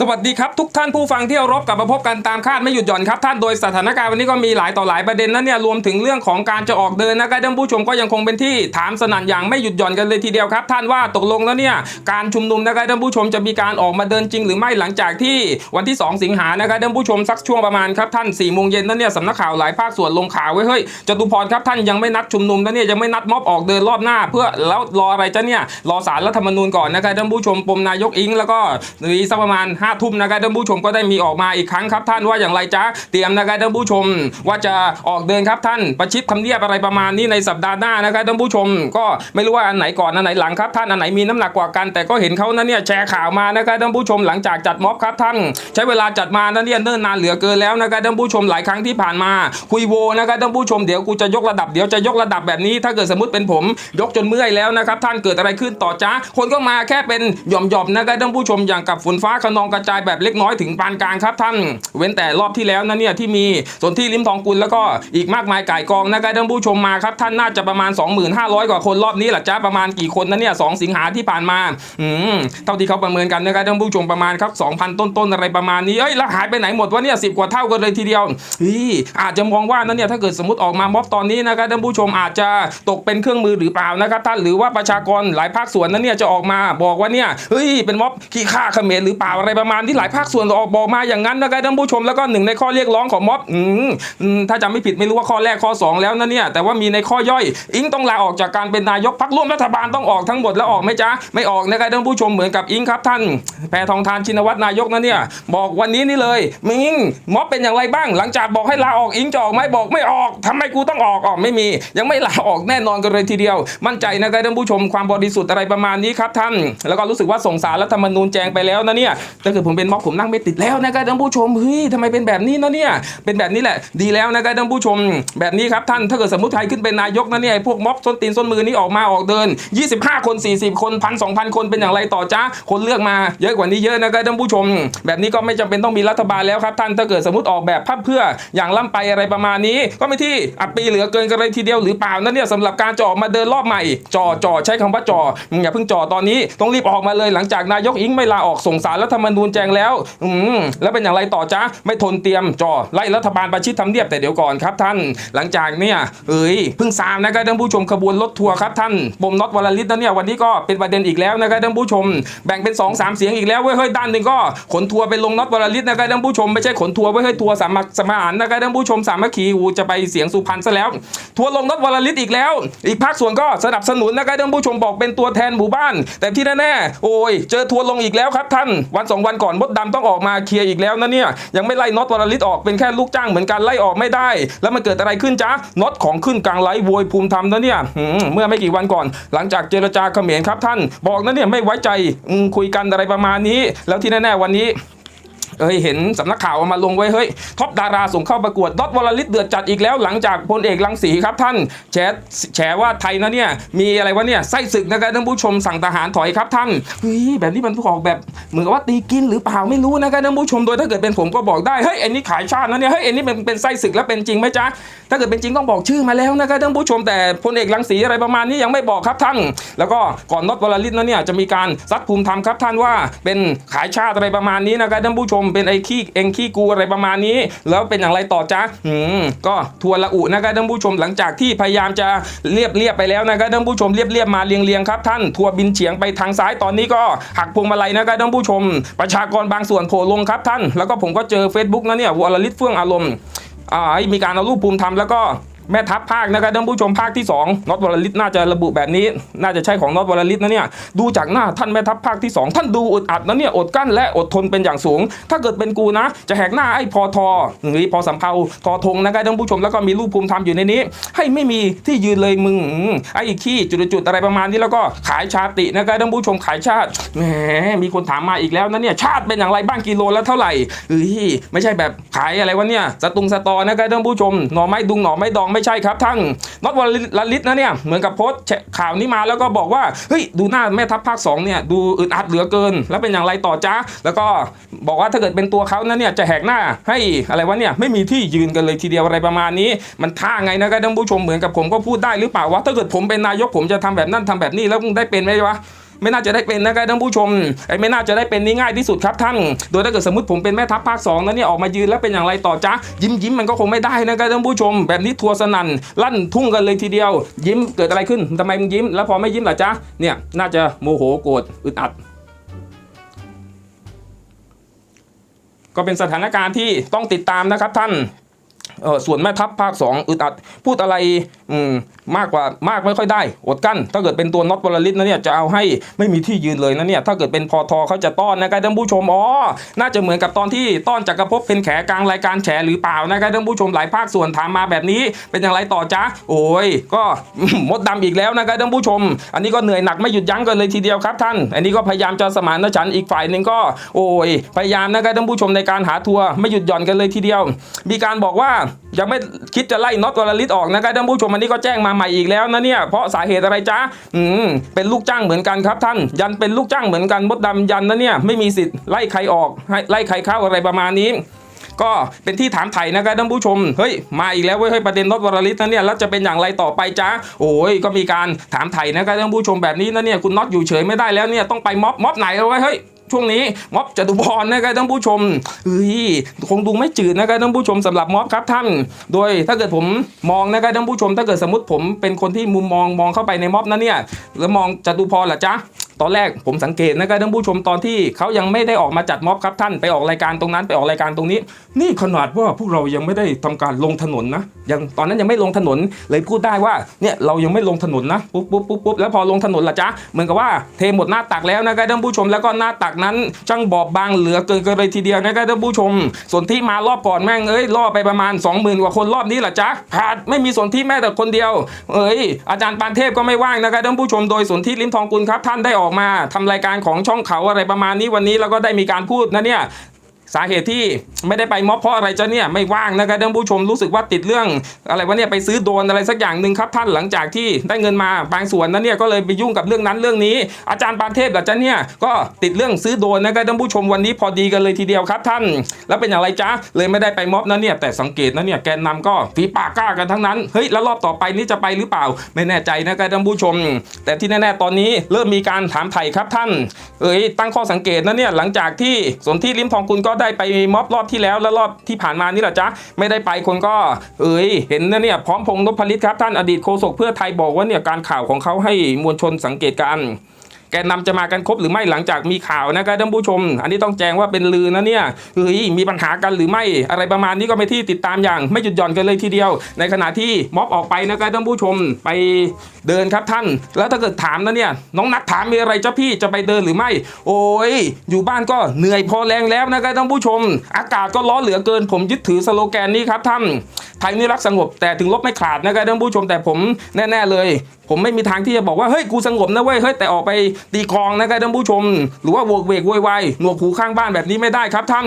สวัสดีครับ ทุกท่านผู้ฟังที่เคารพกลับมาพบกันตามคาดไม่หยุดหย่อนครับท่านโดยสถานการณ์วันนี้ก็มีหลายต่อหลายประเด็นนะเนี่ยรวมถึงเรื่องของการจะออกเดินนะครับท่านผู้ชมก็ยังคงเป็นที่ถามสนั่นอย่างไม่หยุดหย่อนกันเลยทีเดียวครับ ท่านว่าตกลงแล้วเนี่ยการชุมนุมนะครับท่านผู้ชมจะมีการออกมาเดินจริง หรือไม่หลังจากที่วันที่ 2 สิงหานะครับท่านผู้ชมสักช่วงประมาณครับท่าน4ี่โมงเย็นนั่นเนี่ยสำนักข่าวหลายภาคส่วนลงข่าวไว้เฮ้ยจตุพรครับท่านยังไม่นัดชุมนุมนะเนี่ยยังไม่นัดม็อบออกเดินรอบหน้า เพื่อแล้วรออะไรจ้ะเนี่ยรอสารรัฐธรรมนูญก่อนนะครับท่านผู้ชมปมนายกอิงแล้วก็นีสักประมาณ5้าทุ่มนะครับท่านผู้ชมก็ได้มีออกมาอีกครั้งครับท่านว่าอย่างไรจ๊ะเตรียมนะครับท่านผู้ชม ว่าจะออกเดินครับท่านประชิดทำเนียบอะไรประมาณนี้ในสัปดาห์หน้านะครับท่านผู้ชม ก็ไม่รู้ว่าอันไหนก่อนอันไหนหลังครับท่านอันไหนมีน้ำหนักกว่ากัน แต่ก็เห็นเขานั้นเนี่ยแชร์ข่าวมานะครับท่านผู้ชมหลังจากจัดม็อบครับท่าน ใช้เวลาจัดมานั้นเนี่ยเนิ่นนานเหลือเกินแล้วนะครับท่านผู้ชมหลายครั้งที่ผ่านมา คุยโวนะครับท่านผู้ชมเดี๋ยวกูจะยกระดับเดี๋ยวจะยกระดับแบบนี้ ถ้าเกิดสมมติเป็นผม ยกจนเมื่อยแล้วนะครับท่านเกิดอะไรขึ้นต่อจ้าคนก็มาแค่เป็นหย่อมๆนะครับท่านผู้ชมอย่างกับฝนฟ้าขนองกระจายแบบเล็กน้อยถึงปานกลางครับท่าน เว้นแต่รอบที่แล้วนะเนี่ยที่มีส่วนที่ริมทองกุลแล้วก็อีกมากมายก่ายกองนะครับท่านผู้ชมมาครับท่านน่าจะประมาณ 2500 กว่าคนรอบนี้แหละจ้าประมาณกี่คนนะเนี่ยสองสิงหาที่ผ่านมาอืมเท่าที่เขาประเมินกันนะครับท่านผู้ชมประมาณครับ2,000 ต้นๆอะไรประมาณนี้เอ้ยแล้วหายไปไหนหมดวะเนี่ยสิกว่าเท่ากันเลยทีเดียวเฮ้ยอาจจะมองว่านั่นเนี่ยถ้าเกิดสมมติออกมาม็อบตอนนี้นะครับท่านผู้ชมอาจจะตกเป็นเครื่องมือหรือเปล่านะครับท่านหรือว่าประชากรหลายภาคส่วนนั้นเนี่ยจะออกมาบอกว่าเนี่ยเฮ้ยเป็นม็อบขี้ข้าเขมรหรือเปล่าอะไรประมาณที่หลายภาคส่วนออกบอกมาอย่างนั้นนะครับท่านผู้ชมแล้วก็หนึ่งในข้อเรียกร้องของม็อบอถ้าจำไม่ผิดไม่รู้ว่าข้อแรกข้อสองแล้วนะเนี่ยแต่ว่ามีในข้อย่อยอิงต้องลาออกจากการเป็นนายกพักร่วมรัฐบาลต้องออกทั้งหมดแล้วออกไหมจ๊ะไม่ออกนะครับท่านผู้ชมเหมือนกับอิงครับท่านแพทองทานชินวัตรนายกนะเนี่ยบอกวันนี้นี่เลยมิงม็อบเป็นอย่างไรบ้าง หลังจากบอกให้ลาออกอิงจะออกไหมบอกไม่ออกทำไมกูต้องออกออกไม่มี ยังไม่ลาออกแน่นอนกันเลยทีเดียว มั่นใจนะครับท่านผู้ชมความบริสุทธิ์อะไรประมาณนี้ครับท่าน แล้วก็รู้สึกว่าส่งสารรัฐธรรมนูญแจงไปแล้วนะเนี่ยเกิดผมเป็นม็อบผมนั่งไม่ติดแล้วนะครับท่านผู้ชมเฮ้ยทำไมเป็นแบบนี้นะเนี่ยเป็นแบบนี้แหละ ดีแล้วนะครับท่านผู้ชม แบบนี้ครับท่านถ้าเกิดสมมติไทยขึ้นเป็นนายกนะเนี่ยพวกม็อบส้นตีนส้นมือนี่ออกมาออกเดิน 25 คน 40 คนพันสองพันคนเป็นอย่างไรต่อจ้าคนเลือกมาเยอะกว่านี้เยอะนะครับท่านผู้ชม แบบนี้ก็ไม่จำเป็นต้องมีรัฐบาลแล้วครับท่านถ้าเกิดสมมติออกแบบพับเพื่ออย่างล่ำไปอะไรประมาณนี้ ก็ไม่ที่อับปีเหลือเกินกันเลยทีเดียวหรือเปล่านั่นเนี่ยสำหรับการจะอมาเดินรอบใหม่จ่อจ่อใช้คำว่าจ่อมึงอย่าเพิ่งจอตอนนี้ต้องรีบออกมาเลยหลังจากนายกอิงไม่ลาออกส่งสารรัฐธรรมนูญแจงแล้ว อืมแล้วเป็นอย่างไรต่อจ้าไม่ทนเตรียมจอไล่รัฐบาลประชิดทำเนียบแต่เดี๋ยวก่อนครับท่าน หลังจากเนี่ยเอ้ยเพิ่งซามนะครับท่านผู้ชมขบวนรถทัวร์ครับท่านปมน็อตวลลิตนะเนี่ยวันนี้ก็เป็นประเด็นอีกแล้วนะครับท่านผู้ชม แบ่งเป็น2อสามเสียงอีกแล้วเว้ยเฮ้ยด้านหนึ่งก็ขนทัวร์ไปลงน็อตวลลิตนะครับท่านผู้ชมไม่ใช่ขนทัวร์เว้ยเฮ้ยทัวร์สามัคสมานนะครับท่านผู้ชมสามัคคีอูจะไปเสียงสุพรรณซะแล้ว ทัวร์ลงน็อตวลลิตอีกแล้ว อีกภาคส่วนก็สนับสนุนนะครับท่านผู้ชมบอกเป็นตัวแทนหมู่บ้าน แต่ที่แน่ๆโอ้ยเจอทัวร์ลงอีกแล้วครับท่านวันสองวันก่อนมดดำต้องออกมาเคลียร์อีกแล้วนะเนี่ยยังไม่ไล่น็อตวรลิตออกเป็นแค่ลูกจ้างเหมือนกันไล่ออกไม่ได้ แล้วมันเกิดอะไรขึ้นจ๊ะน็อตของขึ้นกลางไลฟ์โวยภูมิธรรมนะเนี่ยมเมื่อไม่กี่วันก่อน หลังจากเจรจาเขมรครับท่าน บอกนะเนี่ยไม่ไว้ใจคุยกันอะไรประมาณนี้ แล้วที่แน่ๆวันนี้ เอ้ยเห็นสำนักข่าวเอามาลงไว้เฮ้ยท็อปดาราส่งเข้าประกวดดอทวลลิตเดือดจัดอีกแล้วหลังจากพลเอกรังสีครับท่านแฉแฉว่าไทยนะเนี่ยมีอะไรวะเนี่ยไส้ศึกนะครับท่านผู้ชมสั่งทหารถอยครับท่านเฮ้ยแบบนี้มันออกแบบเหมือนกับว่าตีกินหรือเปล่าไม่รู้นะครับท่านผู้ชมโดยถ้าเกิดเป็นผมก็บอกได้เฮ้ยอันนี้ขายชาตินะเนี่ยเฮ้ยอันนี้เป็นเป็นไส้ศึกแล้วเป็นจริงไหมจ๊ะถ้าเกิดเป็นจริงต้องบอกชื่อมาแล้วนะครับท่านผู้ชมแต่พลเอกรังสีอะไรประมาณนี้ยังไม่บอกครับท่าน แล้วก็ก่อนน็อตวลลิตนะเนี่ยจะมีการซักภูมิธรรมครับท่านว่าเป็นขายชาติอะไรประมาณนี้นะครับท่านผู้ชมเป็นไอ้ขี้เองขี้กูอะไรประมาณนี้ แล้วเป็นอย่างไรต่อจ๊ะอืมก็ทัวร์ละอุนะครับท่านผู้ชมหลังจากที่พยายามจะเรียบเรียบไปแล้วนะครับท่านผู้ชมเรียบเรียบมาเรียงเรียงครับท่านทัวร์บินเฉียงไปทางซ้ายตอนนี้ก็หักพวงมาลัยนะครับท่านผู้ชม ประชากรบางส่วนโผล่ลงครับท่าน แล้วก็ผมก็เจอ Facebook นะเนี่ยวอลลิตเฟื่องอารมณ์อ่ามีการเอารูปภูมิธรรมแล้วก็ แม่ทัพภาคนะครับท่านผู้ชมภาคที่2น็อตวลลิตน่าจะระบุแบบนี้ น่าจะใช่ของน็อตวลลิตนะเนี่ยดูจากหน้าท่านแม่ทัพภาคที่ 2 ท่านดูอดอัดนะเนี่ยอดกั้นและอดทนเป็นอย่างสูง ถ้าเกิดเป็นกูนะ จะแหกหน้าไอ้พอทอหรือพอสำเภาทอทงนะครับท่านผู้ชมแล้วก็มีรูปภูมิธรรมอยู่ในนี้ ให้ไม่มีที่ยืนเลยมึงไอ้ขี้จุดๆอะไรประมาณนี้แล้วก็ขายชาตินะครับท่านผู้ชมขายชาติแหมมีคนถามมาอีกแล้วนะเนี่ยชาติเป็นอย่างไรบ้างกิโลละเท่าไหร่เฮ้ยไม่ใช่แบบขายอะไรวะเนี่ยสตุงสตอนะครับท่านผู้ชมหน่อไม้ดุงหน่อไม้ดองไม่ใช่ครับท่านน็อตวลลิตนะเนี่ยเหมือนกับโพสต์แชร์ข่าวนี้มาแล้วก็บอกว่าเฮ้ยดูหน้าแม่ทัพภาค2เนี่ยดูอึดอัดเหลือเกิน แล้วเป็นอย่างไรต่อจ้าแล้วก็บอกว่าถ้าเกิดเป็นตัวเขานะเนี่ยจะแหกหน้าให้อะไรวะเนี่ยไม่มีที่ยืนกันเลยทีเดียวอะไรประมาณนี้ มันท่าไงนะครับท่านผู้ชมเหมือนกับผมก็พูดได้หรือเปล่าว่าถ้าเกิดผมเป็นนายกผมจะทำแบบนั้นทำแบบนี้แล้วมึงได้เป็นไหมวะ ไม่น่าจะได้เป็นนะครับท่านผู้ชมไอ้ไม่น่าจะได้เป็นนี่ง่ายที่สุดครับท่าน โดยถ้าเกิดสมมติผมเป็นแม่ทัพภาคสองนั้นเนี่ยออกมายืนแล้วเป็นอย่างไรต่อจ๊ะยิ้มยิ้มมันก็คงไม่ได้นะครับท่านผู้ชม แบบนี้ทัวร์สนั่นลั่นทุ่งกันเลยทีเดียว ยิ้มเกิดอะไรขึ้นทำไมมึงยิ้ม แล้วพอไม่ยิ้มล่ะจ๊ะเนี่ยน่าจะโมโหโกรธอึดอัดก็เป็นสถานการณ์ที่ต้องติดตามนะครับท่าน เออส่วนแม่ทัพภาค 2อึดอัดพูดอะไรอืมมากกว่ามากไม่ค่อยได้ อดกั้น ถ้าเกิดเป็นตัวน็อตวลลิตนะเนี่ยจะเอาให้ไม่มีที่ยืนเลยนะเนี่ยถ้าเกิดเป็นพอทอเขาจะต้อนนะครับท่านผู้ชมอ๋อน่าจะเหมือนกับตอนที่ต้อนจักรภพเป็นแขกลางรายการแฉหรือเปล่านะครับท่านผู้ชมหลายภาคส่วนถามมาแบบนี้เป็นอย่างไรต่อจ๊ะโอ้ยก็มดดำอีกแล้วนะครับท่านผู้ชม อันนี้ก็เหนื่อยหนักไม่หยุดยั้งกันเลยทีเดียวครับท่าน อันนี้ก็พยายามจะสมานฉันอีกฝ่ายหนึ่งก็ โอ้ยพยายามนะครับท่านผู้ชมในการหาทัวร์ไม่หยุดหย่อนกันเลยทีเดียว มีการบอกว่ายังไม่คิดจะไล่น็อตวลลิตออกนะครับท่านผู้ชมอันนี้ก็แจ้งมาใหม่อีกแล้วนะเนี่ยเพราะสาเหตุอะไรจ๊ะอืมเป็นลูกจ้างเหมือนกันครับท่าน ยันเป็นลูกจ้างเหมือนกันมดดำยันนะเนี่ยไม่มีสิทธิ์ไล่ใครออกไล่ใครเข้าอะไรประมาณนี้ก็เป็นที่ถามไถ่นะครับท่านผู้ชม เฮ้ย มาอีกแล้วเว้ยเฮ้ยประเด็นรถวรลิตนะเนี่ย แล้วจะเป็นอย่างไรต่อไปจ๊ะโอ้ย ก็มีการถามไถ่นะครับท่านผู้ชมแบบนี้นะเนี่ย คุณน็อตอยู่เฉยไม่ได้แล้วเนี่ย ต้องไปม็อบม็อบไหนเอาไว้เฮ้ย ช่วงนี้ม็อบจตุพรนะครับท่านผู้ชมเฮ้ยคงดูไม่จืดนะครับท่านผู้ชมสำหรับม็อบครับท่าน โดยถ้าเกิดผมมองนะครับท่านผู้ชม ถ้าเกิดสมมติผมเป็นคนที่มุมมองมองเข้าไปในม็อบนั้นเนี่ยแล้วมองจตุพรล่ะจ๊ะ ตอนแรกผมสังเกตนะครับท่านผู้ชมตอนที่เขายังไม่ได้ออกมาจัดม็อบครับท่านไปออกรายการตรงนั้นไปออกรายการตรงนี้ นี่ขนาดว่าพวกเรายังไม่ได้ทำการลงถนนนะยังตอนนั้นยังไม่ลงถนนเลยพูดได้ว่าเนี่ยเรายังไม่ลงถนนนะปุ๊บปุ๊บปุ๊บปุ๊บแล้วพอลงถนนละจ๊ะเหมือนกับว่าเทหมดหน้าตักแล้วนะครับท่านผู้ชมแล้วก็หน้าตักนั้นช่างบอบบางเหลือเกินกันเลยทีเดียวนะครับท่านผู้ชม ส่วนที่มารอบก่อนแม่งเอ้ยล่อไปประมาณ 20,000กว่าคนรอบนี้ละจ๊ะขาดไม่มีส่วนที่แม้แต่คนเดียว เอ้ยอาจารย์ปานเทพก็ไม่ว่างนะครับท่านผู้ชมโดยส่วนที่ลิมทองกุลครับท่านได้ออกออกมาทำรายการของช่องเขาอะไรประมาณนี้วันนี้แล้วก็ได้มีการพูดนะเนี่ย สาเหตุที่ไม่ได้ไปม็อบเพราะอะไรจะเนี่ยไม่ว่างนะครับท่านผู้ชมรู้สึกว่าติดเรื่อง อะไรวะเนี่ยไปซื้อโดนอะไรสักอย่างหนึ่งครับท่านหลังจากที่ได้เงินมาบางส่วนนั้นเนี่ยก็เลยไปยุ่งกับเรื่องนั้นเรื่องนี้ อาจารย์ปานเทพกับจะเนี่ยก็ติดเรื่องซื้อโดนนะครับท่านผู้ชมวันนี้พอดีกันเลยทีเดียวครับท่าน แล้วเป็นอย่างไรจ๊ะเลยไม่ได้ไปม็อบนะเนี่ยแต่สังเกตนะเนี่ยแกนนำก็ฝีปากกล้ากันทั้งนั้นเฮ้ยแล้วรอบต่อไปนี้จะไปหรือเปล่า ไม่แน่ใจนะครับท่านผู้ชม แต่ที่แน่ๆตอนนี้เริ่มมีการถามไถ่ครับท่าน เอ้ยตั้งข้อสังเกตนะเนี่ยหลังจากที่สนที่ลิมทองคุณก็ได้ไปม็อบรอบที่แล้วและรอบที่ผ่านมานี่แหละจ๊ะไม่ได้ไปคนก็ เอ้ยเห็นนะเนี่ยพร้อมพงษ์นพลิตครับท่านอดีตโฆษกเพื่อไทยบอกว่าเนี่ยการข่าวของเขาให้มวลชนสังเกตการ แกนนำจะมากันครบหรือไม่หลังจากมีข่าวนะครับท่านผู้ชม อันนี้ต้องแจ้งว่าเป็นลือนะเนี่ยเฮ้ยมีปัญหากันหรือไม่อะไรประมาณนี้ก็ไปที่ติดตามอย่าง ไม่หยุดหย่อนกันเลยทีเดียว ในขณะที่ม็อบออกไปนะครับท่านผู้ชมไปเดินครับท่าน แล้วถ้าเกิดถามนะเนี่ยน้องนักถามมีอะไรจ้าพี่จะไปเดินหรือไม่ โอ้ยอยู่บ้านก็เหนื่อยพอแรงแล้วนะครับท่านผู้ชม อากาศก็ร้อนเหลือเกิน ผมยึดถือสโลแกนนี้ครับท่านไทยนี่รักสงบแต่ถึงลบไม่ขาดนะครับท่านผู้ชมแต่ผมแน่ ๆ เลย ผมไม่มีทางที่จะบอกว่าเฮ้ยกูสงบนะเว้ยเฮ้ยแต่ออกไปตีกองนะครับท่านผู้ชม หรือว่าโวกเวกโวยวายหนวกหูข้างบ้านแบบนี้ไม่ได้ครับท่าน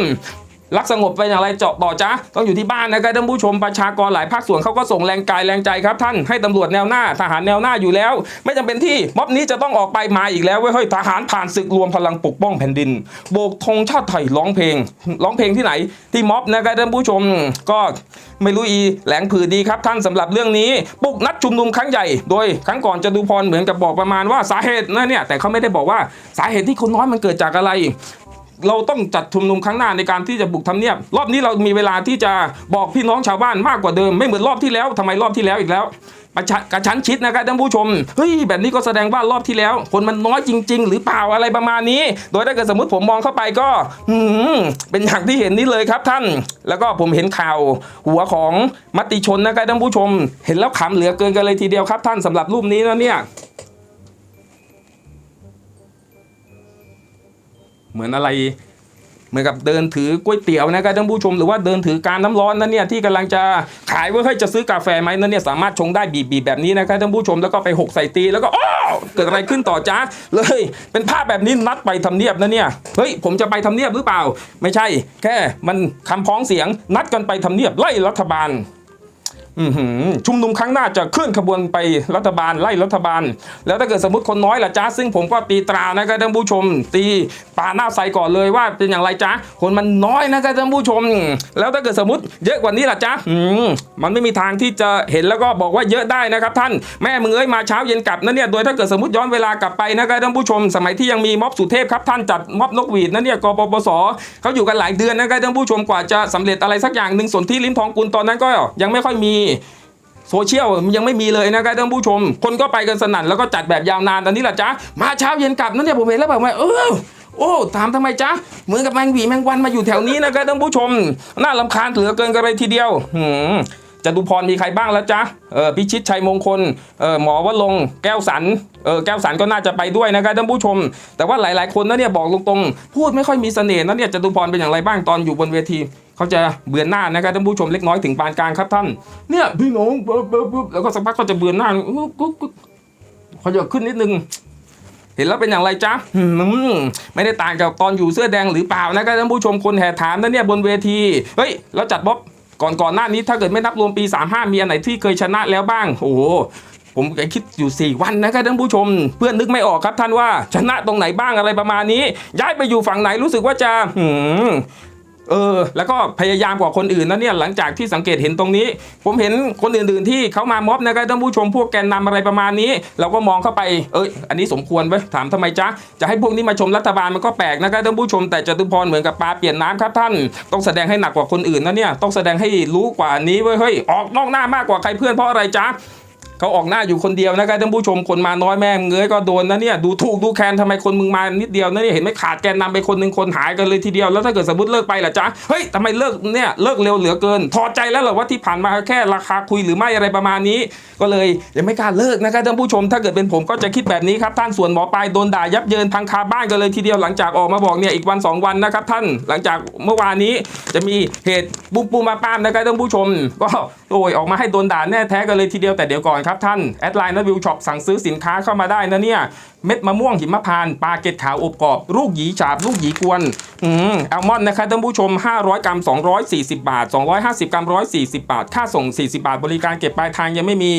รักสงบเป็นอย่างไรเจาะต่อจ้าต้องอยู่ที่บ้านนะครับท่านผู้ชมประชากรหลายภาคส่วนเขาก็ส่งแรงกายแรงใจครับท่านให้ตำรวจแนวหน้า ทหารแนวหน้าอยู่แล้ว ไม่จำเป็นที่ม็อบนี้จะต้องออกไปมาอีกแล้วเว้ยเฮ้ยทหารผ่านศึกรวมพลังปกป้องแผ่นดิน โบกธงชาติไทยร้องเพลง ร้องเพลงที่ไหน ที่ม็อบนะครับท่านผู้ชมก็ไม่รู้อีแหลงผือดีครับท่านสำหรับเรื่องนี้ปุกนัดชุมนุมครั้งใหญ่ โดยครั้งก่อนจะดูพรเหมือนกับบอกประมาณว่าสาเหตุนะเนี่ยแต่เขาไม่ได้บอกว่าสาเหตุที่คนน้อยมันเกิดจากอะไร เราต้องจัดชุมนุมครั้งหน้าในการที่จะบุกทำเนียบ รอบนี้เรามีเวลาที่จะบอกพี่น้องชาวบ้านมากกว่าเดิม ไม่เหมือนรอบที่แล้วทำไมรอบที่แล้วอีกแล้วประชากระชั้นชิดนะครับท่านผู้ชมเฮ้ยแบบนี้ก็แสดงว่ารอบที่แล้ว คนมันน้อยจริง ๆ หรือเปล่าอะไรประมาณนี้ โดยถ้าเกิดสมมติผมมองเข้าไปก็อืมเป็นอย่างที่เห็นนี่เลยครับท่าน แล้วก็ผมเห็นข่าว หัวของมติชนนะครับท่านผู้ชม เห็นแล้วขำเหลือเกินกันเลยทีเดียวครับท่านสำหรับรูปนี้นะเนี่ย เหมือนอะไร เหมือนกับเดินถือก๋วยเตี๋ยวนะครับท่านผู้ชมหรือว่าเดินถือการน้ำร้อนนั่นเนี่ยที่กำลังจะขายว่าเฮ้ยจะซื้อกาแฟไหมนั่นเนี่ยสามารถชงได้บีบๆแบบนี้นะครับท่านผู้ชมแล้วก็ไปหกใส่ตีแล้วก็อ้อเกิดอะไรขึ้นต่อจ้าเลย เป็นภาพแบบนี้นัดไปทำเนียบนะเนี่ยเฮ้ยผมจะไปทำเนียบหรือเปล่า ไม่ใช่ แค่มันคำพ้องเสียงนัดกันไปทำเนียบไล่รัฐบาล ชุมนุมครั้งหน้าจะเคลื่อนขบวนไปรัฐบาลไล่รัฐบาล แล้วถ้าเกิดสมมติคนน้อยล่ะจ้าซึ่งผมก็ตีตรานะครับท่านผู้ชม ตีปาหน้าใส่ก่อนเลยว่าเป็นอย่างไรจ๊ะคนมันน้อยนะครับท่านผู้ชม แล้วถ้าเกิดสมมติเยอะกว่านี้ล่ะจ๊ะอืมมันไม่มีทางที่จะเห็นแล้วก็บอกว่าเยอะได้นะครับท่านแม่มึงเอ้ยมาเช้าเย็นกลับนะเนี่ยโดยถ้าเกิดสมมติย้อนเวลากลับไปนะครับท่านผู้ชม สมัยที่ยังมีม็อบสุเทพครับท่านจัดม็อบนกหวีดนะเนี่ยกปปสเขาอยู่กันหลายเดือนนะครับท่านผู้ชมกว่าจะสำเร็จอะไรสักอย่างหนึ่งส่วนที่ลิ้มทองกุลตอนนั้นก็ยังไม่ค่อยมีโซเชียลยังไม่มีเลยนะครับท่านผู้ชม คนก็ไปกันสนั่นแล้วก็จัดแบบยาวนานตอนนี้แหละจ๊ะมาเช้าเย็นกลับนั่นเนี่ยผมเห็นแล้วแบบว่าเออโอ้ถามทำไมจ๊ะเหมือนกับแมงวีแมงวันมาอยู่แถวนี้นะครับท่านผู้ชม น่าลำคาญเหลือเกินกันเลยทีเดียวหืมจตุพรมีใครบ้างแล้วจ๊ะเออพิชิตชัยมงคลเออหมอวลงแก้วสันเออแก้วสันก็น่าจะไปด้วยนะครับท่านผู้ชม แต่ว่าหลาย ๆ คนนะเนี่ยบอกตรงๆ พูดไม่ค่อยมีเสน่ห์นะเนี่ยจตุพรเป็นอย่างไรบ้างตอนอยู่บนเวที เขาจะเบือนหน้านะครับท่านผู้ชมเล็กน้อยถึงปานกลางครับท่านเนี่ยพี่น้องแล้วก็สักพักก็จะเบือนหน้าก็เขาจะขึ้นนิดนึงเห็นแล้วเป็นอย่างไรจ๊ะไม่ได้ต่างกับตอนอยู่เสื้อแดงหรือเปล่านะครับท่านผู้ชมคนแห่ถามนะเนี่ยบนเวที เฮ้ย แล้วจัดบ๊อบก่อนก่อนหน้านี้ถ้าเกิดไม่นับรวมปี 35 มีอันไหนที่เคยชนะแล้วบ้าง โอ้โหผมคิดอยู่ 4 วันนะครับท่านผู้ชม เพื่อนนึกไม่ออกครับท่านว่า ชนะตรงไหนบ้างอะไรประมาณนี้ ย้ายไปอยู่ฝั่งไหนรู้สึกว่าจะ เออ แล้วก็พยายามกว่าคนอื่นนะเนี่ยหลังจากที่สังเกตเห็นตรงนี้ ผมเห็นคนอื่นๆที่เขามาม็อบนะครับท่านผู้ชมพวกแกนนำอะไรประมาณนี้ เราก็มองเข้าไปเอ้ยอันนี้สมควรไหมถามทำไมจ๊ะจะให้พวกนี้มาชมรัฐบาลมันก็แปลกนะครับท่านผู้ชมแต่จตุพรเหมือนกับปลาเปลี่ยนน้ำครับท่าน ต้องแสดงให้หนักกว่าคนอื่นนะเนี่ยต้องแสดงให้รู้กว่านี้เว้ยเฮ้ยออกนอกหน้ามากกว่าใครเพื่อนเพราะอะไรจ๊ะ เขาออกหน้าอยู่คนเดียวนะครับท่านผู้ชมคนมาน้อยแม่มึงยก็โดนนะเนี่ยดูถูกดูแคลนทำไมคนมึงมานิดเดียวนะเนี่ยเห็นไหมขาดแกนนำไปคนหนึ่งคนหายกันเลยทีเดียวแล้วถ้าเกิดสมมติเลิกไปล่ะจ๊ะเฮ้ยทำไมเลิกเนี่ยเลิกเร็วเหลือเกินถอดใจแล้วเหรอว่าที่ผ่านมาแค่ราคาคุยหรือไม่อะไรประมาณนี้ ก็เลยยังไม่กล้าเลิกนะครับท่านผู้ชม ถ้าเกิดเป็นผมก็จะคิดแบบนี้ครับท่านส่วนหมอปลายโดนด่ายับเยินพังคาบ้านกันเลยทีเดียวหลังจากออกมาบอกเนี่ยอีกวันสองวันนะครับท่านหลังจากเมื่อวานนี้จะมีเหตุบุกปูมาป้ามนะครับท่านผู้ชม ก็โอ้ยออกมาให้โดนด่าแน่แท้กันเลยทีเดียวแต่เดี๋ยวก่อนครับท่านแอดไลน์นวิวช็อปสั่งซื้อสินค้าเข้ามาได้นะเนี่ยเม็ดมะม่วงหิมพานปลาเกตขาวอบกรอบลูกหยีฉาบลูกหยีกวนอืมแอลมอนด์นะครับท่านผู้ชม 500 กรัม 240 บาท 250 กรัม 140 บาท ค่าส่ง 40 บาท บริการเก็บปลายทางยังไม่มี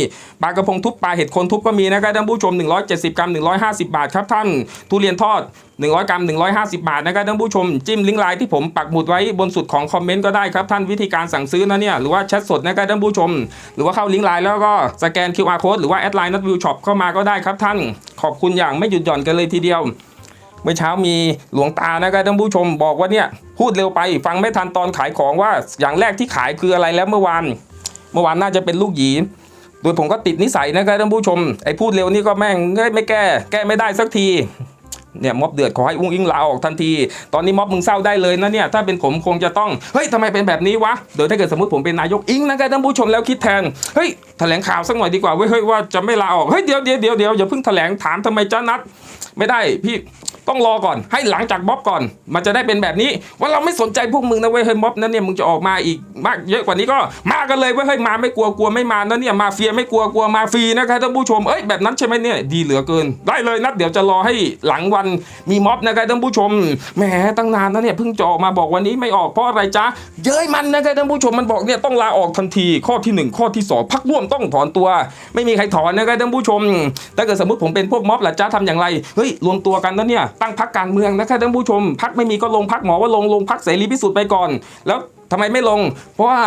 ปลากระพงทุบปลาเห็ดคนทุบก็มีนะครับท่านผู้ชม 170 กรัม 150 บาทครับท่านทุเรียนทอด 100 กรัม 150 บาทนะครับท่านผู้ชม จิ้มลิงก์ไลน์ที่ผมปักหมุดไว้บนสุดของคอมเมนต์ก็ได้ครับท่านวิธีการสั่งซื้อนะเนี่ยหรือว่าแชทสดนะครับท่านผู้ชม หรือว่าเข้าลิงก์ไลน์แล้วก็สแกน QR code หรือว่าแอดไลน์นัดวิวช็อปเข้ามาก็ได้ครับท่าน ขอบคุณอย่างไม่หยุดหย่อนกันเลยทีเดียว เมื่อเช้ามีหลวงตานะครับท่านผู้ชมบอกว่าเนี่ยพูดเร็วไปฟังไม่ทันตอนขายของว่าอย่างแรกที่ขายคืออะไรแล้วเมื่อวาน เมื่อวานน่าจะเป็นลูกหยีโดยผมก็ติดนิสัยนะครับท่านผู้ชมไอ้พูดเร็วนี่ก็แม่งไม่แก้ แก้ไม่ได้สักที เนี่ยม็อบเดือดขอให้อุ้งอิงลาออกทันที ตอนนี้ม็อบมึงเศร้าได้เลยนะเนี่ยถ้าเป็นผมคงจะต้องเฮ้ยทำไมเป็นแบบนี้วะเดี๋ยวถ้าเกิดสมมติผมเป็นนายกอิงนะครับท่านผู้ชมแล้วคิดแทนเฮ้ยแถลงข่าวสักหน่อยดีกว่าเว้ยเฮ้ยว่าจะไม่ลาออกเฮ้ยเดี๋ยวเดี๋ยวเดี๋ยวอย่าเพิ่งแถลงถามทำไมจ้านัดไม่ได้พี่ ต้องรอก่อน ให้หลังจากม็อบก่อน มันจะได้เป็นแบบนี้ ว่าเราไม่สนใจพวกมึงนะเว้ยเฮ้ยม็อบนั้นเนี่ยมึงจะออกมาอีกมากเยอะกว่านี้ก็มากันเลยเว้ยเฮ้ยมาไม่กลัวกลัวไม่มานะเนี่ยมาเฟียไม่กลัวกลัวมาฟรีนะครับท่านผู้ชมเอ้ยแบบนั้นใช่ไหมเนี่ยดีเหลือเกิน ได้เลยนัดเดี๋ยวจะรอให้หลังวันมีม็อบนะครับท่านผู้ชมแหมตั้งนานนะเนี่ยเพิ่งจะออกมาบอกวันนี้ไม่ออกเพราะอะไรจ๊ะเย้ยมันนะครับท่านผู้ชมมันบอกเนี่ยต้องลาออกทันทีข้อที่หนึ่งข้อที่สองพักร่วมต้องถอนตัว ไม่มีใครถอนนะครับท่านผู้ชมถ้าเกิดสมมติผมเป็นพวกม็อบล่ะจ๊ะทำอย่างไรเฮ้ยรวมตัวกันนะเนี่ยตั้งพักการเมืองนะครับท่านผู้ชมพักไม่มีก็ลงพักหมอว่าลงลงพักเสรีพิสุทธิ์ไปก่อน แล้วทำไมไม่ลง เพราะว่า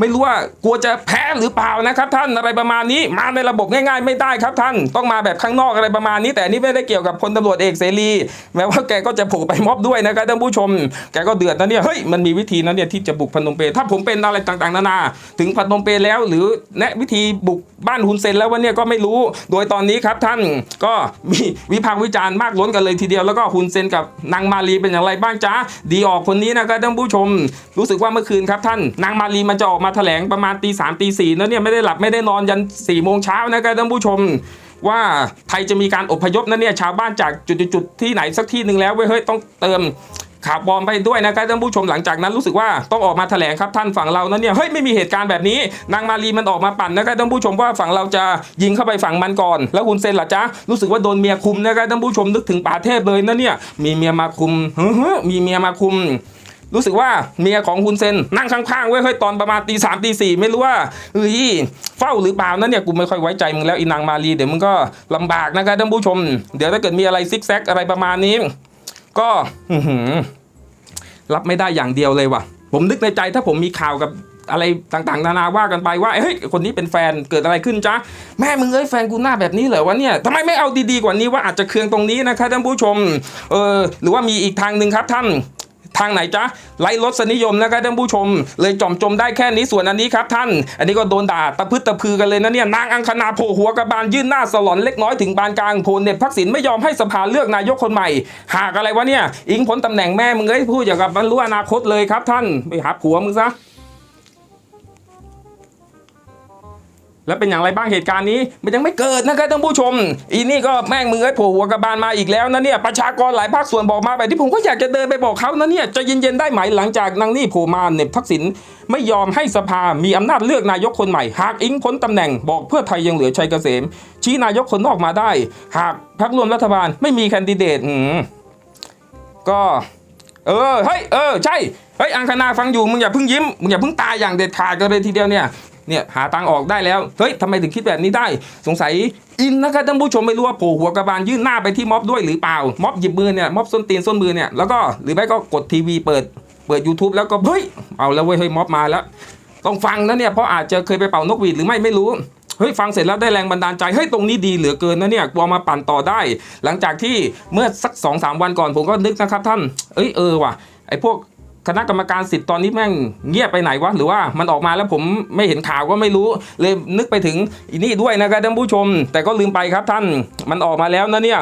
ไม่รู้ว่ากลัวจะแพ้หรือเปล่านะครับท่านอะไรประมาณนี้มาในระบบง่าย ๆ ไม่ได้ครับท่านต้องมาแบบข้างนอกอะไรประมาณนี้ แต่นี่ไม่ได้เกี่ยวกับพลตำรวจเอกเสรี แม้ว่าแกก็จะโผล่ไปม็อบด้วยนะครับท่านผู้ชม แกก็เดือดนะเนี่ยเฮ้ยมันมีวิธีนะเนี่ยที่จะบุกพนมเปญถ้าผมเป็นอะไรต่างๆ นานา ถึงพนมเปญแล้ว หรือแนะวิธีบุกบ้านฮุนเซนแล้ววันเนี่ยก็ไม่รู้ โดยตอนนี้ครับท่านก็มีวิพากษ์วิจารณ์มากล้นกันเลยทีเดียวแล้วก็ฮุนเซนกับนางมาลีเป็นอย่างไรบ้างจ๊ะดีออกคนนี้นะครับท่านผู้ชม รู้สึกว่าเมื่อคืนครับท่านนางมาลีมันจะออกมามาแถลงประมาณตีสามตีสี่นะเนี่ยไม่ได้หลับไม่ได้นอนยันสี่โมงเช้านะครับท่านผู้ชมว่าไทยจะมีการอพยพนะเนี่ยชาวบ้านจากจุดๆๆที่ไหนสักที่หนึ่งแล้วเว้ยเฮ้ยต้องเติมข่าวปลอมไปด้วยนะครับท่านผู้ชมหลังจากนั้นรู้สึกว่าต้องออกมาแถลงครับท่านฝั่งเรานั้นเนี่ยเฮ้ยไม่มีเหตุการณ์แบบนี้ นางมารีมันออกมาปั่นนะครับท่านผู้ชมว่าฝั่งเราจะยิงเข้าไปฝั่งมันก่อน แล้วคุณเซนล่ะจ๊ะรู้สึกว่าโดนเมียคุมนะครับท่านผู้ชมนึกถึงป่าเทพเลยนะเนี่ยมีเมียมาคุมเฮ้อมีเมียมาคุม รู้สึกว่าเมียของคุณเซนนั่งข้างๆไว้ยเฮ้ยตอนประมาณตีสามตีสี่ไม่รู้ว่าเฮ้ยเฝ้าหรือเปล่านั่นเนี่ยกูไม่ค่อยไว้ใจมึงแล้วอีนางมารีเดี๋ยวมึงก็ลำบากนะครับท่านผู้ชม เดี๋ยวถ้าเกิดมีอะไรซิกแซกอะไรประมาณนี้ ก็รับไม่ได้อย่างเดียวเลยว่ะ ผมนึกในใจถ้าผมมีข่าวกับอะไรต่างๆ นานาว่ากันไปว่าเฮ้ยคนนี้เป็นแฟนเกิดอะไรขึ้นจ๊ะแม่มึงเอ้ยแฟนกูหน้าแบบนี้เหรอวะเนี่ยทำไมไม่เอาดีๆกว่านี้ว่าอาจจะเคืองตรงนี้นะครับท่านผู้ชมเออหรือว่ามีอีกทางหนึ่งครับท่าน ทางไหนจ๊ะไล่รถสนิยมนะครับท่านผู้ชม เลยจอมจมได้แค่นี้ส่วนอันนี้ครับท่าน อันนี้ก็โดนด่าตะพึดตะพือกันเลยนะเนี่ยนางอังคณาโผหัวกระบาลยื่นหน้าสลอนเล็กน้อยถึงบานกลางโพลเน็ตพักสินไม่ยอมให้สภาเลือกนายกคนใหม่ หากอะไรวะเนี่ย อิงพ้นตำแหน่งแม่มึงเอ้ยพูดอย่างกับมันรู้อนาคตเลยครับท่านไปหาผัวมึงซะ แล้วเป็นอย่างไรบ้างเหตุการณ์นี้ มันยังไม่เกิดนะครับท่านผู้ชม อีนี่ก็แม่งมือไอ้โผล่หัวกระบาลมาอีกแล้วนะเนี่ยประชากรหลายภาคส่วนบอกมาแบบที่ผมก็อยากจะเดินไปบอกเขานะเนี่ยจะเย็นๆได้ไหมหลังจากนางนี่โผล่มาเน็บทักษิณไม่ยอมให้สภามีอำนาจเลือกนายกคนใหม่ หากอิงพ้นตำแหน่งบอกเพื่อไทยยังเหลือชัยเกษม ชี้นายกคนนอกมาได้ หากพรรครวมรัฐบาลไม่มีแคนดิเดตอืมก็เออเฮ้ยเออใช่เฮ้ยอังคณาฟังอยู่มึงอย่าเพิ่งยิ้มมึงอย่าเพิ่งตายอย่างเด็ดขาดกันเลยทีเดียวเนี่ย เนี่ยหาตังออกได้แล้ว เฮ้ยทำไมถึงคิดแบบนี้ได้ สงสัยอินนะครับท่านผู้ชมไม่รู้ว่าโผล่หัวกระบาลยื่นหน้าไปที่ม็อบด้วยหรือเปล่า ม็อบหยิบมือเนี่ยม็อบส้นตีนส้นมือเนี่ยแล้วก็หรือไม่ก็กดทีวีเปิดเปิด YouTube แล้วก็เฮ้ยเอาแล้วเว้ยเฮ้ยม็อบมาแล้ว ต้องฟังนะเนี่ยเพราะอาจจะเคยไปเป่านกหวีดหรือไม่ไม่รู้เฮ้ยฟังเสร็จแล้วได้แรงบันดาลใจเฮ้ยตรงนี้ดีเหลือเกินนะเนี่ยกลัวมาปั่นต่อได้ หลังจากที่เมื่อสักสองสามวันก่อนผมก็นึกนะครับท่าน เอ้ยเออว่ะไอ้พวก คณะกรรมการสิทธิ์ตอนนี้แม่งเงียบไปไหนวะหรือว่ามันออกมาแล้วผมไม่เห็นข่าวก็ไม่รู้เลยนึกไปถึงอีนี่ด้วยนะครับท่านผู้ชม แต่ก็ลืมไปครับท่านมันออกมาแล้วนะเนี่ย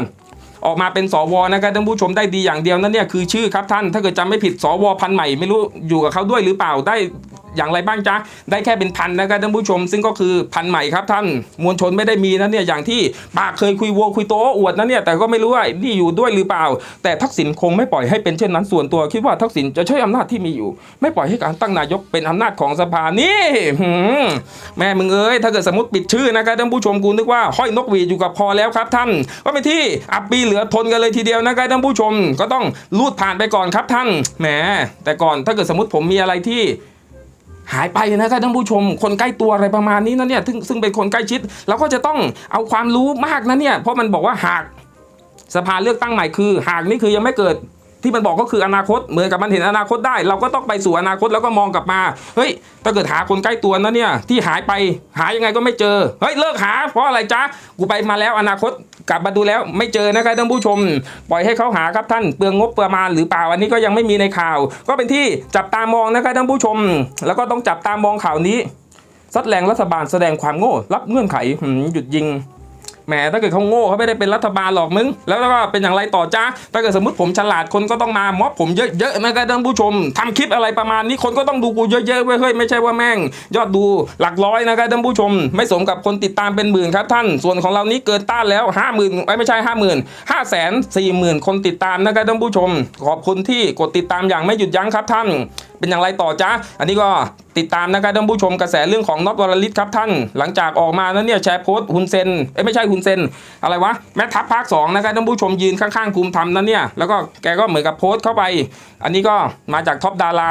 ออกมาเป็นสวนะครับท่านผู้ชมได้ดีอย่างเดียวนั่นเนี่ยคือชื่อครับท่านถ้าเกิดจำไม่ผิดสวพันใหม่ไม่รู้อยู่กับเขาด้วยหรือเปล่าได้ อย่างไรบ้างจ๊ะ ได้แค่เป็นพันนะครับท่านผู้ชม ซึ่งก็คือพันใหม่ครับท่านมวลชนไม่ได้มีนะเนี่ยอย่างที่ปากเคยคุยโวคุยโตอวดนะเนี่ยแต่ก็ไม่รู้ว่านี่อยู่ด้วยหรือเปล่า แต่ทักษิณคงไม่ปล่อยให้เป็นเช่นนั้นส่วนตัว คิดว่าทักษิณจะใช้อำนาจที่มีอยู่ ไม่ปล่อยให้การตั้งนายกเป็นอำนาจของสภานี่แม่มึงเอ้ยถ้าเกิดสมมติปิดชื่อนะครับท่านผู้ชมกูนึกว่าห้อยนกหวีดอยู่กับพอแล้วครับท่านก็เป็นที่อับปีเหลือทนกันเลยทีเดียวนะครับท่านผู้ชมก็ต้องลูดผ่านไปก่อนครับท่านแหมแต่ก่อนถ้าเกิดสมมติผมมีอะไรที่ หายไปนะครับท่านผู้ชม คนใกล้ตัวอะไรประมาณนี้นะเนี่ยซึ่งซึ่งเป็นคนใกล้ชิดเราก็จะต้องเอาความรู้มากนะเนี่ยเพราะมันบอกว่าหากสภาเลือกตั้งใหม่คือ หากนี่คือยังไม่เกิด ที่มันบอกก็คืออนาคตเหมือนกับมันเห็นอนาคตได้ เราก็ต้องไปสู่อนาคตแล้วก็มองกลับมาเฮ้ยถ้าเกิดหาคนใกล้ตัวนะเนี่ยที่หายไปหายังไงก็ไม่เจอเฮ้ยเลิกหา เพราะอะไรจ๊ะกูไปมาแล้วอนาคตกลับมาดูแล้วไม่เจอนะครับท่านผู้ชม ปล่อยให้เขาหาครับท่านเปลืองงบเประมาหรือเปล่าอันนี้ก็ยังไม่มีในข่าว ก็เป็นที่จับตามองนะครับท่านผู้ชม แล้วก็ต้องจับตามองข่าวนี้ซัดแรงรัฐบาลแสดงความโง่ รับเงื่อนไขหยุดยิง แหมถ้าเกิดเขาโง่เขาไม่ได้เป็นรัฐบาลหรอกมึง แล้วก็เป็นอย่างไรต่อจ้าถ้าเกิดสมมติผมฉลาดคนก็ต้องมาม็อบผมเยอะๆนะครับท่านผู้ชมทำคลิปอะไรประมาณนี้คนก็ต้องดูกูเยอะๆเว้ยเฮ้ยไม่ใช่ว่าแม่ง ยอดดูหลักร้อยนะครับท่านผู้ชม ไม่สมกับคนติดตามเป็นหมื่นครับท่านส่วนของเรานี้เกินต้านแล้วห้าหมื่นไม่ใช่ห้าหมื่นห้าแสนสี่หมื่นคนติดตามนะครับท่านผู้ชม ขอบคุณที่กดติดตามอย่างไม่หยุดยั้งครับท่าน เป็นอย่างไรต่อจ้าอันนี้ก็ติดตามนะครับท่านผู้ชมกระแสเรื่องของน็อตวรลิตครับท่าน หลังจากออกมานั้นเนี่ยแชร์โพสต์ฮุนเซนเอ้ไม่ใช่ฮุนเซนอะไรวะแม่ทัพภาค2นะครับท่านผู้ชมยืนข้างๆภูมิธรรมนั่นเนี่ยแล้วก็แกก็เหมือนกับโพสต์เข้าไป อันนี้ก็มาจากท็อปดารา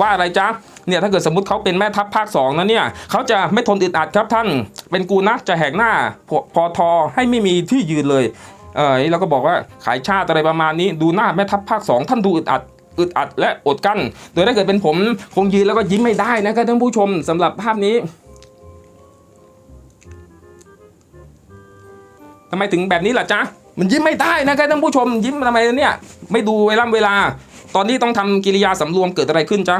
ว่าอะไรจ๊ะเนี่ยถ้าเกิดสมมติเขาเป็นแม่ทัพภาค2นะเนี่ยเขาจะไม่ทนอึดอัดครับท่าน เป็นกูนะจะแหกหน้าพพอทอให้ไม่มีที่ยืนเลยเออแล้วก็บอกว่าขายชาติอะไรประมาณนี้ ดูหน้าแม่ทัพภาค 2 ท่านดูอึดอัด อึดอัดและอดกั้น โดยถ้าเกิดเป็นผมคงยืนแล้วก็ยิ้มไม่ได้นะครับท่านผู้ชมสำหรับภาพนี้ทำไมถึงแบบนี้ล่ะจ๊ะมันยิ้มไม่ได้นะครับท่านผู้ชม ยิ้มทำไมเนี่ย ไม่ดูเวลาเวลา ตอนนี้ต้องทำกิริยาสำรวมเกิดอะไรขึ้นจ๊ะ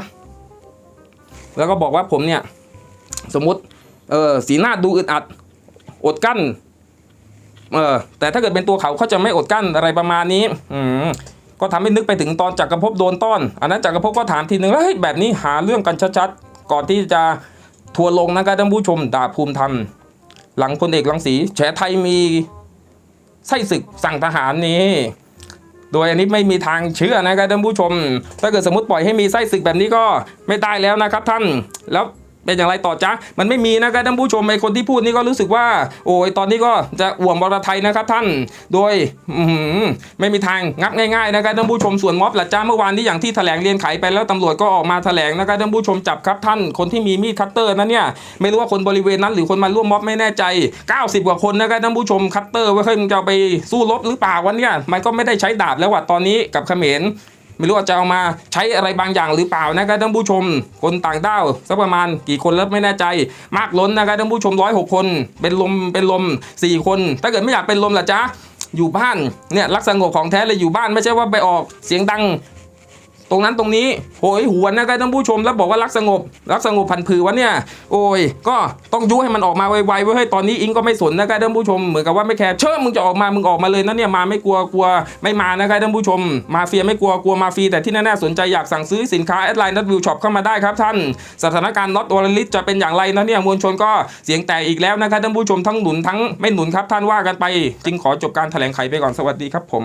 แล้วก็บอกว่าผมเนี่ย สมมติเออสีหน้าดูอึดอัด อดกั้นเออแต่ถ้าเกิดเป็นตัวเขาเขาจะไม่อดกั้นอะไรประมาณนี้ อืม ก็ทำให้นึกไปถึงตอนจักรภพโดนต้อน อันนั้นจักรภพก็ถามทีหนึ่งแล้วเฮ้ยแบบนี้หาเรื่องกันชัดๆ ก่อนที่จะทัวลงนะครับท่านผู้ชมด่าภูมิธรรม หลังพลเอกรังสีแฉไทยมีไส้ศึกสั่งทหารนี้โดยอันนี้ไม่มีทางเชื่อนะครับท่านผู้ชม ถ้าเกิดสมมติปล่อยให้มีไส้ศึกแบบนี้ก็ไม่ได้แล้วนะครับท่านแล้ว เป็นอย่างไรต่อจ๊ะมันไม่มีนะครับท่านผู้ชมไอคนที่พูดนี่ก็รู้สึกว่า โอ้ยตอนนี้ก็จะอ่วมบรไทยนะครับท่านโดยไม่มีทางงับง่ายๆนะครับท่านผู้ชมส่วนม็อบละจ้าเมื่อวานนี้อย่างที่แถลงเรียนไขไปแล้วตำรวจก็ออกมาแถลงนะครับท่านผู้ชมจับครับท่านคนที่มีมีดคัตเตอร์นั้นเนี่ยไม่รู้ว่าคนบริเวณนั้น หรือคนมาร่วมม็อบไม่แน่ใจ 90 กว่าคนนะครับท่านผู้ชมคัตเตอร์ไว้เฮ้ยมึงจะไปสู้รบหรือเปล่าวันเนี่ยมันก็ไม่ได้ใช้ดาบแล้วว่ะตอนนี้กับเขมร ไม่รู้ว่าจะเอามาใช้อะไรบางอย่างหรือเปล่านะครับท่านผู้ชม คนต่างด้าวสักประมาณกี่คนแล้วไม่แน่ใจ มากล้นนะครับท่านผู้ชมร้อยหกคน เป็นลมเป็นลมสี่คน ถ้าเกิดไม่อยากเป็นลมล่ะจ๊ะอยู่บ้านเนี่ยรักสงบของแท้เลยอยู่บ้านไม่ใช่ว่าไปออกเสียงดัง รงนั้นตรงนี้โหยหวนนะครับท่านผู้ชมแล้วบอกว่ารักสงบ รักสงบพันผือวะเนี่ย โอ้ย ก็ต้องยุให้มันออกมาไวๆไว้ให้ตอนนี้อิงก็ไม่สนนะครับท่านผู้ชมเหมือนกับว่าไม่แคร์เชื่อมึงจะออกมามึงออกมาเลยนะเนี่ยมาไม่กลัวกลัวไม่มานะครับท่านผู้ชม มาเฟียไม่กลัวกลัวมาฟรีแต่ที่แน่ๆสนใจอยากสั่งซื้อสินค้าแอดไลน์นัดวิวช็อปเข้ามาได้ครับท่านสถานการณ์น็อตวอลลิสจะเป็นอย่างไรนะเนี่ยมวลชนก็เสียงแตกอีกแล้วนะครับท่านผู้ชมทั้งหนุนทั้งไม่หนุนครับท่านว่ากันไป จึงขอจบการแถลงไขไปก่อนสวัสดีครับผม